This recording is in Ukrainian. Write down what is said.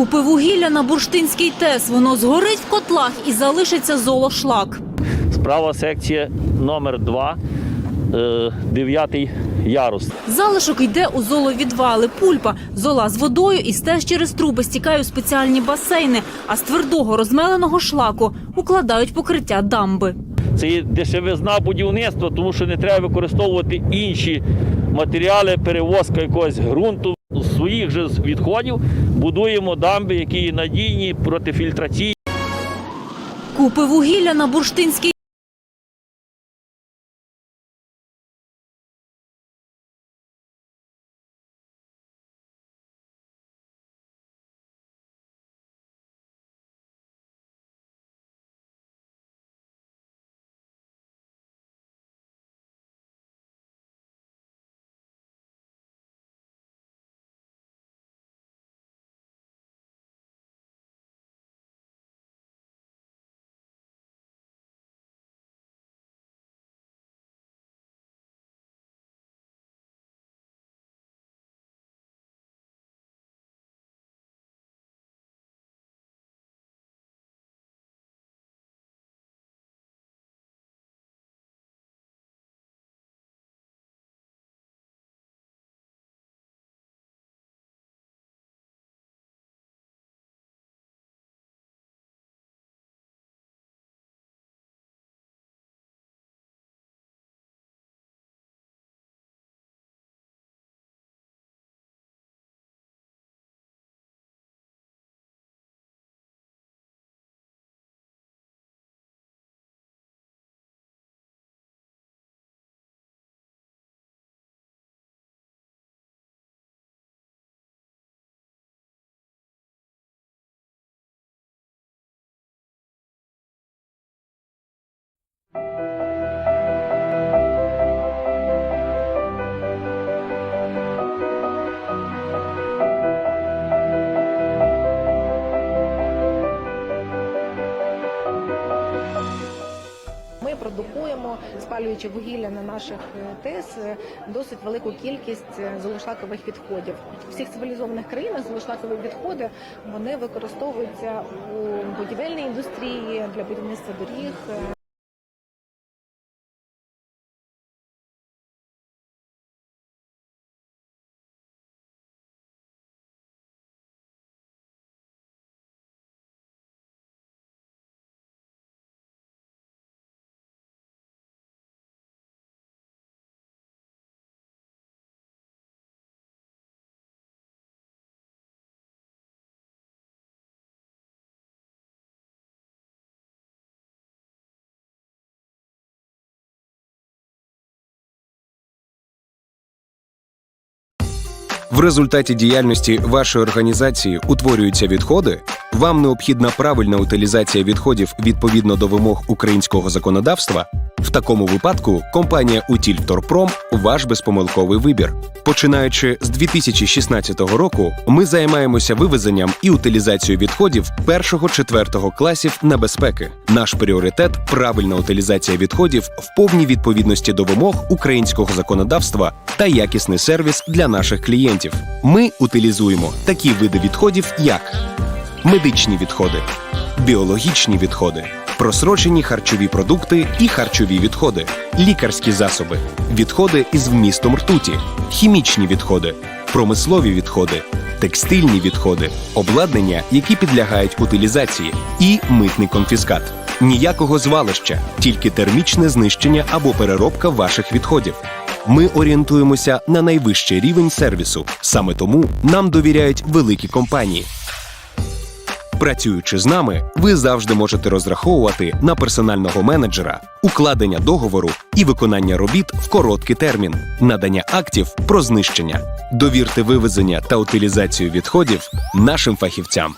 Купи вугілля на бурштинський ТЕС. Воно згорить в котлах і залишиться золошлак. Справа секція номер 2 е, дев'ятий ярус. Залишок йде у золовідвали. Пульпа. Зола з водою і стеж через труби стікає у спеціальні басейни, а з твердого розмеленого шлаку укладають покриття дамби. Це є дешевизна будівництва, тому що не треба використовувати інші матеріали, перевозка якогось ґрунту. З своїх же відходів будуємо дамби, які надійні, протифільтраційні. Купи вугілля на бурштинський продукуємо, спалюючи вугілля на наших е, ТЕС, е, досить велику кількість е, золошлакових відходів. У всіх цивілізованих країнах золошлакові відходи вони використовуються у будівельній індустрії для будівництва доріг. В результаті діяльності вашої організації утворюються відходи. Вам необхідна правильна утилізація відходів відповідно до вимог українського законодавства. В такому випадку компанія Утільвторпром ваш безпомилковий вибір. Починаючи з 2016 року, ми займаємося вивезенням і утилізацією відходів першого-четвертого класів небезпеки. Наш пріоритет правильна утилізація відходів в повній відповідності до вимог українського законодавства та якісний сервіс для наших клієнтів. Ми утилізуємо такі види відходів, як медичні відходи, біологічні відходи, просрочені харчові продукти і харчові відходи, лікарські засоби, відходи із вмістом ртуті, хімічні відходи, промислові відходи, текстильні відходи, обладнання, які підлягають утилізації, і митний конфіскат. Ніякого звалища, тільки термічне знищення або переробка ваших відходів. Ми орієнтуємося на найвищий рівень сервісу. Саме тому нам довіряють великі компанії. Працюючи з нами, ви завжди можете розраховувати на персонального менеджера, укладення договору і виконання робіт в короткий термін, надання актів про знищення. Довірте вивезення та утилізацію відходів нашим фахівцям.